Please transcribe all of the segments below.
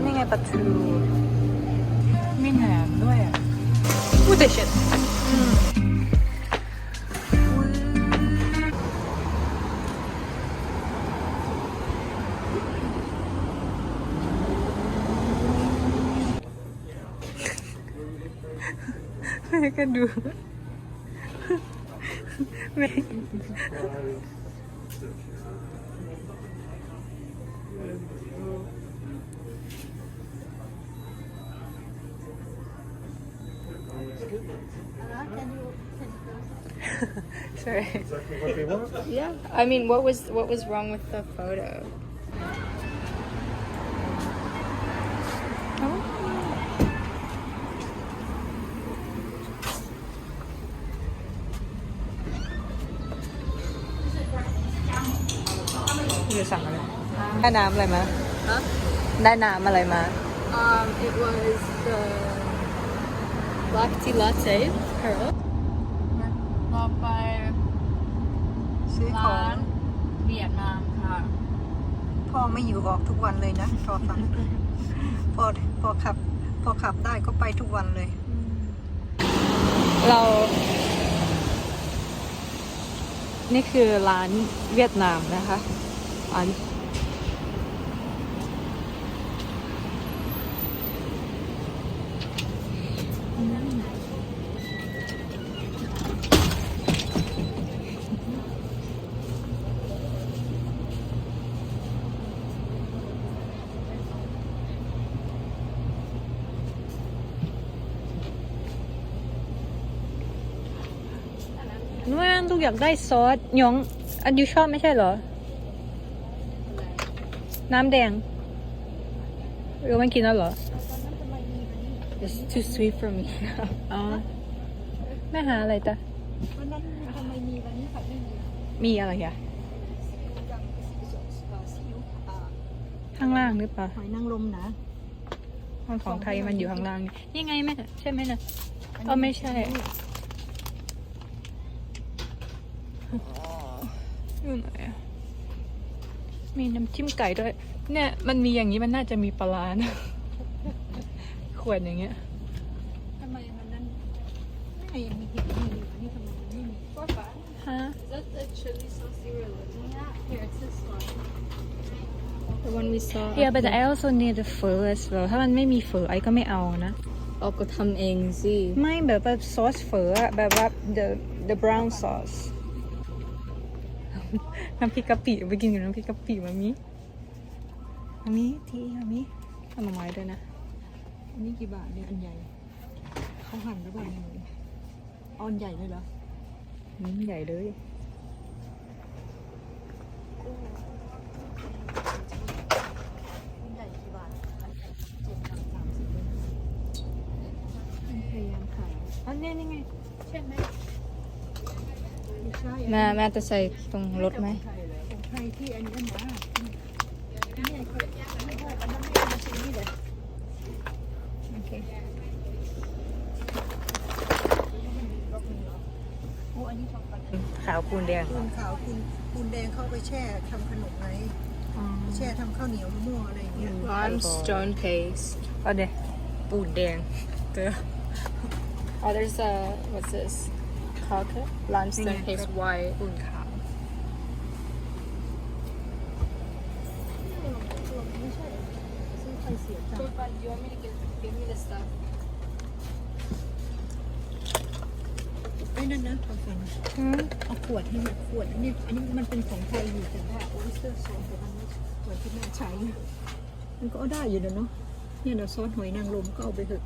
running about to Minham. Where? Who the shit? Mereka dua. Sorry. Exactly what they want. Yeah. I mean, what was what was wrong with the photo? Oh. พี่จะสั่งอะไร ได้น้ำอะไรมา Huh? ได้น้ำอะไรมา Um, it was the black tea latte Pearl. ต่อไปซื้อของร้านเวียดนามค่ะ พ่อไม่อยู่ออกทุกวันเลยนะพอฟัง พอพอขับ พอขับได้ก็ไปทุกวันเลย เรา นี่คือร้านเวียดนามนะคะร้าน นวลลูกอยากได้ซอสหยองอันยูชอบไม่ใช่เหรอ น้ำแดงหรือไม่กินแล้วเหรอ It's too sweet for me. อ๋อแม่หาอะไรจ้ะวันนั้นทำไมมีวันนี้ค่ะไม่มีมีอะไรอะข้างล่างหรือเปล่าหอยนางรมนะของไทยมันอยู่ข้างล่าง นี่นี่ไงแม่ใช่ไหมนะเออไม่ใช่ อยู่ไหนอะมีน้ำจิ้มไก่ด้วย เนี่ย มันมีอย่างนี้มันน่าจะมีปลาร้านะ ขวดอย่างเงี้ยทำไมวันนั้นไม่ยังมีเห็ดมีอยู่อันนี้ทำไมมันไม่มี ฮะ Is that the chili sauce you were looking at? Here, it's this one. The one we saw. Yeah but I also need the fur as well ถ้ามันไม่มีเฟอไอก็ไม่เอานะเอาก็ทำเองสิ ไม่แบบว่าซอสเฟออะแบบว่า the the brown sauce น้ำพริกกะปิไปกินกับน้ำพริกกะปิมามีมามีทีมามีทำมาไม้ด้วยนะอันนี้กี่บาทเนี่ยอันใหญ่เขาหั่นหรือเปล่าเนี่ยเอาอันใหญ่เลยเหรออืมใหญ่เลยอันใหญ่กี่บาทอันใหญ่เจ็ดบาทสามสิบเลยพยายามขายอันนี้นี่ไงใช่ไหมไม่ใช่แม่แม่จะใส่ตรงรถไหมของไทยที่อันนี้นะนี่ไงเขาอันนี้อันนั้นไม่มาซื้อนี่เลยโอเคโอ้อันนี้ช็อกโกแลตขาวปูนแดงปูนขาวปูนปูนแดงเข้าไปแช่ทำขนมไงแช่ทำข้าวเหนียวมะม่วงอะไรอย่างเงี้ย Limestone paste. เอาเดปูนแดงเจอ Oh, there's a what's this? Kaka? Limestone Yeah. paste white. ปูนขาว ไม่ใช่ซื้อไปเสียจัง Do you want me to give, give me the stuff? ไอ้นั่นนะทำฟังอืมเอาขวดให้หน่อยขวดอันนี้อันนี้มันเป็นของไทยอยู่แต่ว่าโออิสเตอร์ซอสเดี๋ยวมันไม่ขวดที่แม่ใช้มันก็เอาได้อยู่เดี๋ยวเนาะเนี่ยเดี๋ยวซอสหอยนางรมก็เอาไปเถอะ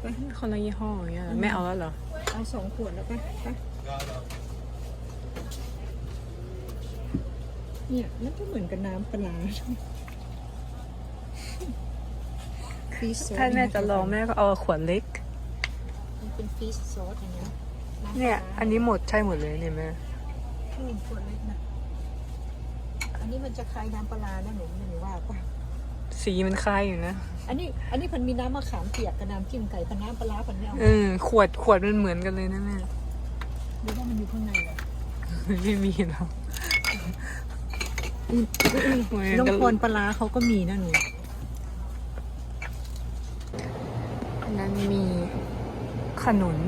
ไปคนละยี่ห้ออย่างเงี้ยเหรอไม่เอาแล้วเหรอ เอาสองขวดแล้วไปไปเนี่ยมันก็เหมือนกับน้ำปลาร้า ฟีสซอสถ้าแม่จะลองแม่ก็เอาขวดเล็ก มันเป็นฟีสซอสอย่างเงี้ยำปลาร้าเนี่ย อันนี้หมดใช่หมดเลยเนี่ยแม่อืมขวดเล็กนะอันนี้มันจะคล้ายน้ำปลาร้านะหนูไม่รู้ว่าป่ะสีมันคล้ายอยู่นะ อันนี้ อันนี้มันมีน้ำมะขามเปียกกับน้ำจิ้มไก่กับน้ำปลาร้าพันไม่เอาเออขวดขวดมันเหมือนกันเลยนะแม่หรือว่ามันอยู่ข้างในเหรอไม่มีหรอกเหมือนน้องกันพรปลาร้าเขาก็มีนะหนู มีขนุน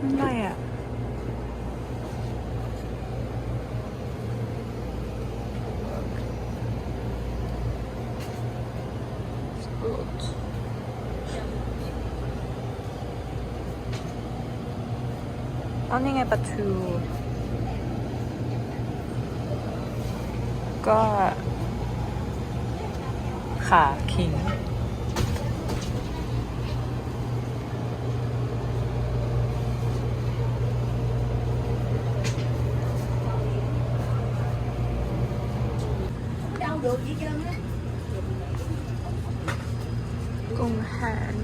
นั่นอะไรอะ เอานี่ไงปลาทูก็ขาคิง Đau được gì trơn á กุ้งแห้ง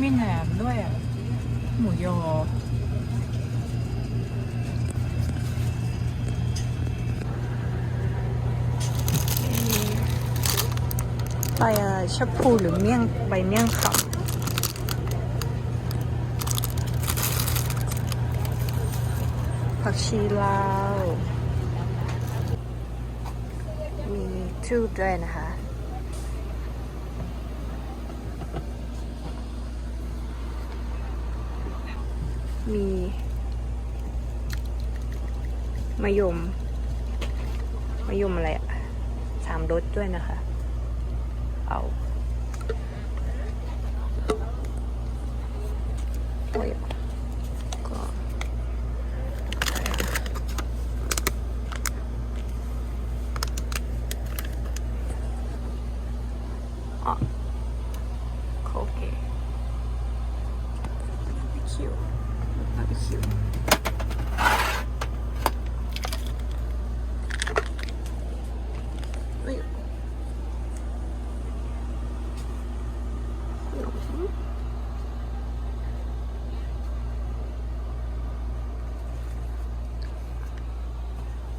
มีแหนมด้วยอะ หมูยอ ใบอะไร ชะพูหรือเมี่ยงใบเมี่ยงคำผักชีลาว มีทูบด้วยนะคะ มีมะยมมะยมอะไรอะสามรสด้วยนะคะ เอา อ๋อโอเคคิวบาร์บีคิวเอ้ย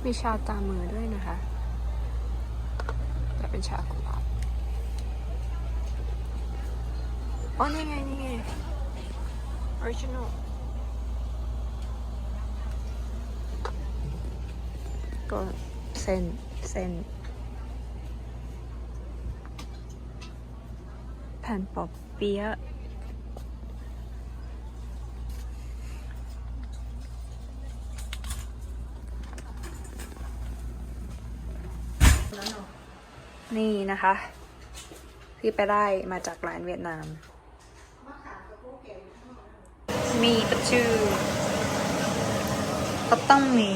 มีชาตามมือด้วยนะคะ แต่เป็นชากุหลาบ อ๋อนี่ไง นี่ไง original ก็เส้นเส้นแผ่นปอบเปี๊ยะนี่นะคะ ที่ไปได้มาจากร้านเวียดนาม มีปลาชูก็ต้องมี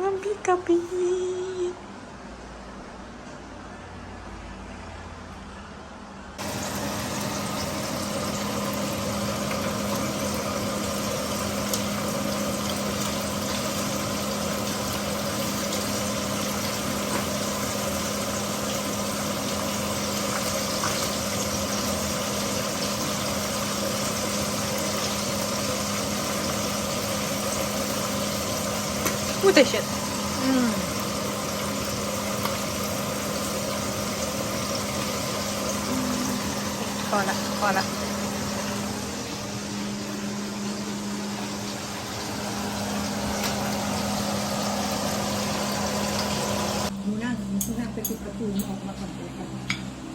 น้ำพริก กะปิพูดแต่ shit อืมพอละพอละหนูนั่งหนูนั่งไปปิดประตูออกมาก่อนเลยครับ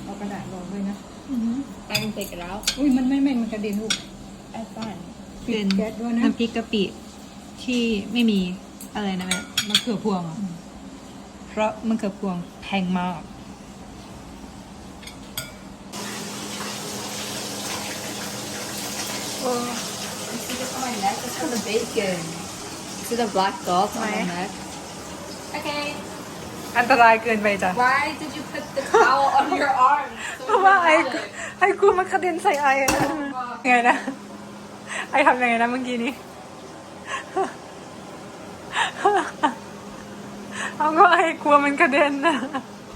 เอากระดาษรองด้วยนะ I can take it out อุ้ยมันไม่แม่นมันกระเด็นลูก That's fine ปิเป็ดนแก๊สด้วยนะน้ำพริกกะปิที่ไม่มี อะไรนะแม่มะเขือพวงอะเพราะมะเขือพวงแพงมากโอ้ You see this on my neck? It's for the bacon. See the black dots on my Why? neck? Okay. อันตรายเกินไปจ้ะ Why did you put the towel on your arm? เพราะว่าไอ้ไอ้กูมันกระเด็นใส่ไอ้อะไงนะ ไอ้ทำยังไงนะเมื่อกี้นี้ เอาก็ไอ้กลัวมันกระเด็นนะ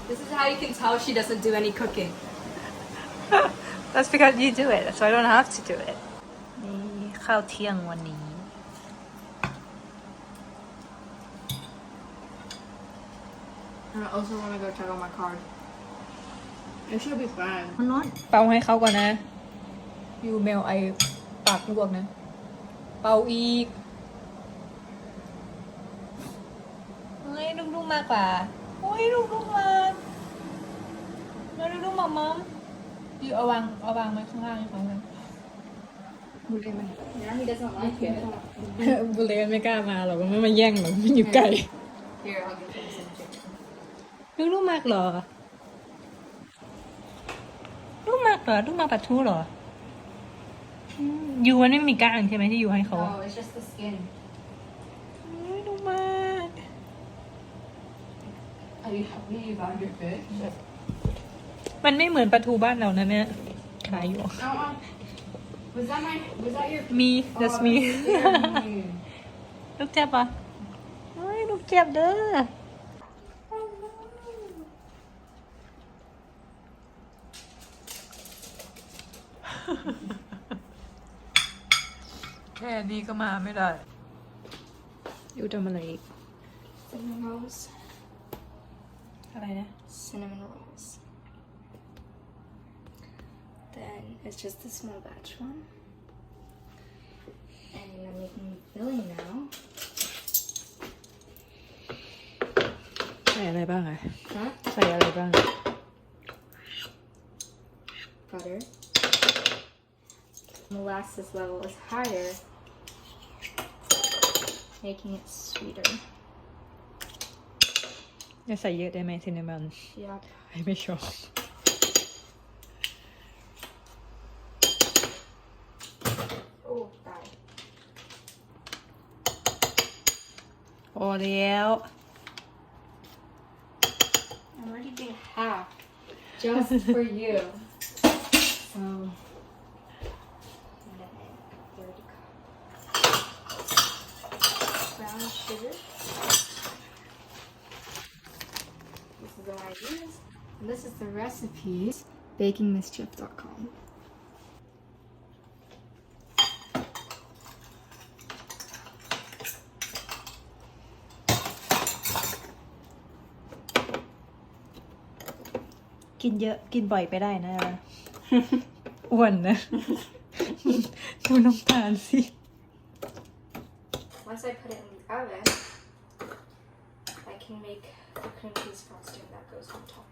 This is how you can tell she doesn't do any cooking. That's because you do it so I don't have to do it นี่ข้าวเที่ยงวันนี้ I also want to go check on my card. It should be fine. มันร้อนเป่าให้เขาก่อนนะยูเมลไอปากลวกนะ เป่าอีก เฮ้ยลูกกมากกว่าโอ้ยลูกลูกมากแล้วลูกลูกมอมมอมอยู่เอาวางเอาวางไว้ข้างล่างให้เขาเลยบุเรมัน Now he doesn't like it. บุเลนไม่กล้ามาหรอกมันไม่มาแย่งหรอกมันอยู่ไกล Here, I'll give him some chicken. ลูกลูกมากเหรอลูกมากเหรอลูกมากปัดทูเหรออืมยูมันไม่มีก้างใช่ไหมที่ยูให้เขาอะ No, it's just the skin. โอ้ยลูกมาก Are you happy you found your fish? มันไม่เหมือนปลาทูบ้านเรานะเนี่ยขายอยู่ Oh, oh. Was that my? Was that your? มี that's me Oh, me. ลูกเจ็บปะโอ้ยลูกเจ็บเด้อ แค่นี้ก็มาไม่ได้ อยู่ทำอะไรอีก Cinnamon rolls. อะไรนะ Cinnamon rolls. Then it's just a small batch one. And I'm making filling now. ใส่อะไรบ้างอะ Huh? ใส่อะไรบ้าง butter. Molasses level is higher, making it sweeter. จะใส่เยอะได้ไหมซินนามอน Yep. ไม่ชอบ Oh, die. โอ้แล้ว I'm already doing half just for you. So, and then third cup brown sugar. is the one I use. And this is the recipe. BakingMischief.com. กินเยอะกินบ่อยไปได้นะ อ้วนนะ ดูน้ำตาลสิ Once I put it in the oven, I can make the cream cheese frosting that goes on top.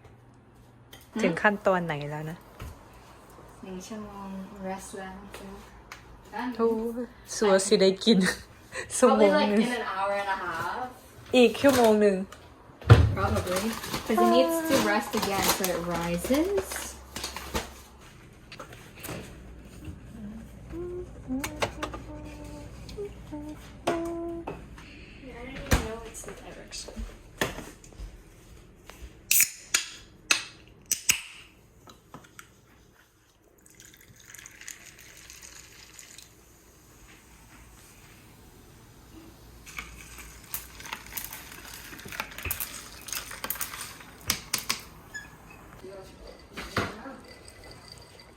ถึงขั้นตอนไหนแล้วนะหนึ่งชั่วโมง rest แล้วจ้ะโอ้สัวสิได้กินสม Probably ง like หนึ่ง in an hour and a half. อีกชั่วโมงหนึ่ง Probably. Because it needs to rest again so it rises. Yeah, I don't even know what's the direction.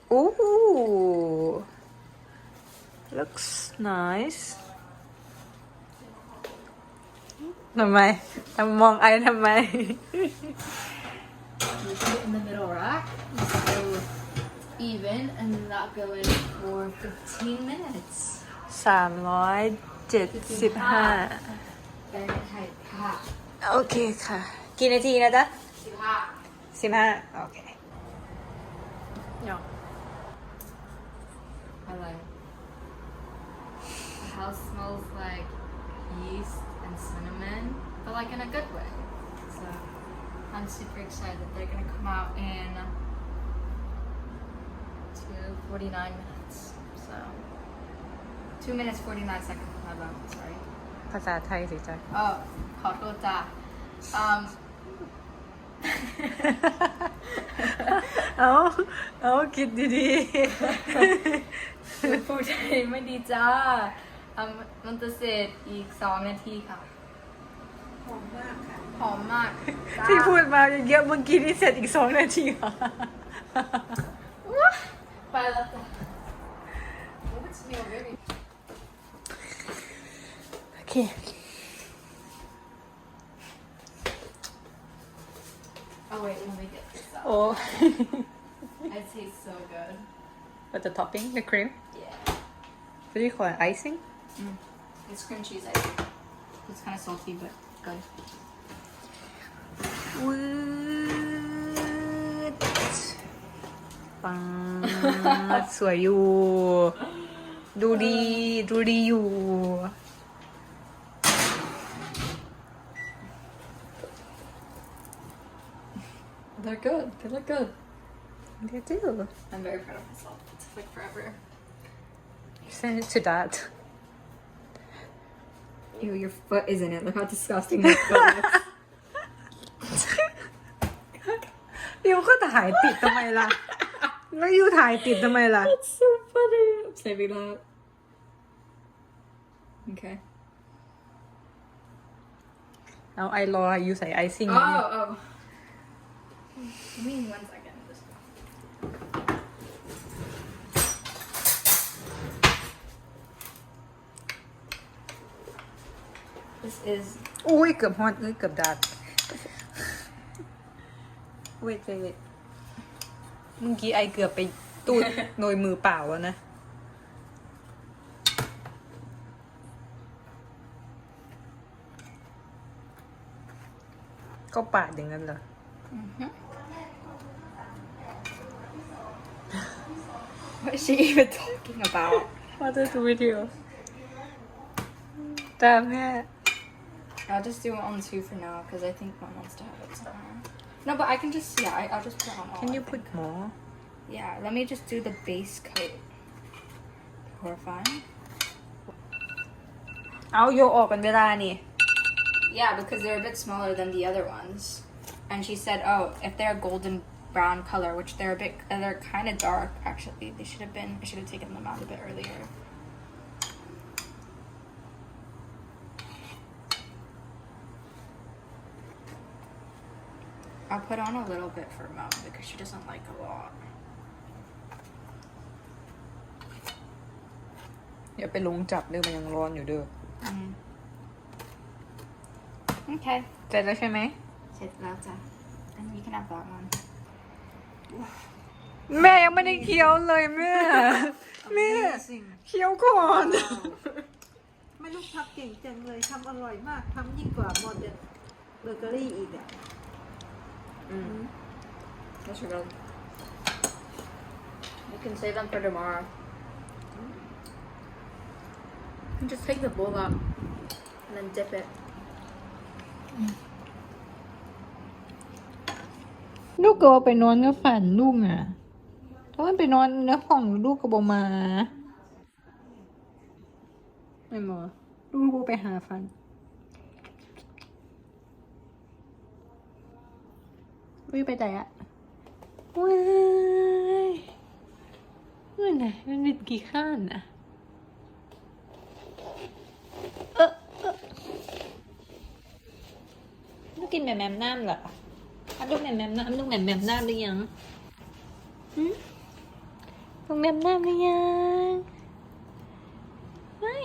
โอ้ looks nice ทำไมทำมองไอทำไม You put it in the middle rack. So even and that go in for 15 minutes. สามร้อยเจ็ดสิบห้า Then it had hot. โอเคค่ะ กี่นาทีนะจ๊ะ Too hot. สิบห้าโอเคยอ I smells like yeast and cinnamon, but like in a good way. So I'm super excited that they're gonna come out in two forty nine minutes. So two minutes forty nine seconds. My bad. Sorry. ภาษาไทยสิจ๊ะ Oh, ขอโทษจ้ะ Um. เอาเอาคิดดี พูดไทยไม่ดีจ้า อะมันจะเสร็จอีกสองนาทีค่ะ หอมมากค่ะ หอมมากจ้าๆที่พูดมาเยอะๆเมื่อกี้นี่เสร็จอีกสองนาทีเหรอ ไปแล้วจ้ะ Oh, it smells very โอเค Oh wait, let me get this out. โอ้ It tastes so good. But the topping the cream Yeah. what do you call it icing It's cream cheese icing. It's kind of salty, but good. วืดปังสวยอยู่ดูดีดูดีอยู่ They're good. They look good. เดี๋ยวจื้อ I'm very proud of myself. It's like forever. send it to that Ew, your foot is in it. Look how disgusting your foot looks. ยูก็ถ่ายติดทำไมล่ะ แล้วยูถ่ายติดทำไมล่ะ That's so funny. I'm saving that. Okay. เอาไอรอยูใส่ไอซิ่ง Oh, oh. Give me one second. This is อุ้ยเกือบฮอตเอ้ยเกือบดัดเวทเวทเมื่อกี้ไอเกือบไปตูดโดยมือเปล่าแล้วนะ ก็ปาดอย่างนั้นเหรอ what is she even talking about? ว่าจะดูวิดีโอแต่แม่ I'll just do it on two for now because I think mom wants to have it somewhere. No, but I can just yeah, I, I'll just put it on all. can I you think. put more Yeah, let me just do the base coat. Horrifying. เอาโยออกกันเวลานี่ Yeah, because they're a bit smaller than the other ones. And she said, oh, if they're a golden brown color, which they're a bit, uh, they're kind of dark actually. They should have been. I should have taken them out a bit earlier. I'll put on a little bit for mom because she doesn't like a lot. อย่าไปลงจับเด้อมันยังร้อนอยู่เด้อ Mm. Okay. เสร็จแล้วใช่ไหม Sit louder. And you can have that one. แม่ยังไม่ได้เคี้ยวเลยแม่ แม่ Amazing เคี้ยวก่อนไม่ลูกทำเก่งจังเลยทำอร่อยมากทำยิ่งกว่าโมเดลเบเกอรี่อีกอะ Those are good. You can save them for tomorrow. And just take the bowl out and then dip it. ลูกก็ไปนอนกับฝันลูกอะถ้ามันไปนอนในห้องลูกก็บอมา ไม่มาลูกก็ไปหาฝัน วิ่งไปไหนอะ ว้ายมันไหร่มันเป็นกี่ข้านอะเออเออลูกกินแหม่มแหม่มน้ำเหรออันลูกแหม่มแหม่มน้ำลูกแหม่มแหม่มน้ำหรือยังหืมลูกแหม่มน้ำหรือยังไม่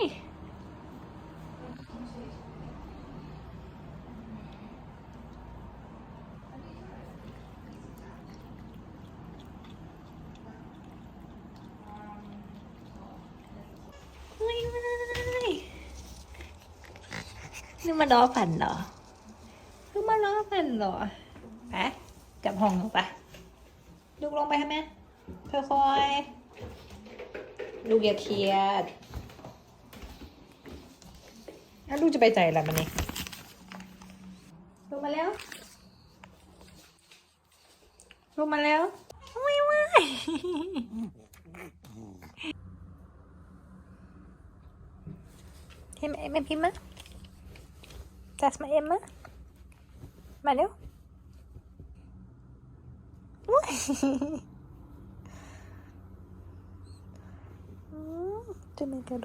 ไม่ไม่นี่ มาดอฝันเหรอลูกมาล้อกันเหรอไปกลับห้องลงไปลูกลงไปให้แม่ค่อยๆลูกอย่าเครียดแล้วลูกจะไปใจอะไรมันนี่ลงมาแล้วลงมาแล้วไม่ไหวเห็นไหมเอ็มพิมพ์มั้ยจัสมา เอ็มมั้ยมาเร็วอุ๊ยอืมจะมีกระ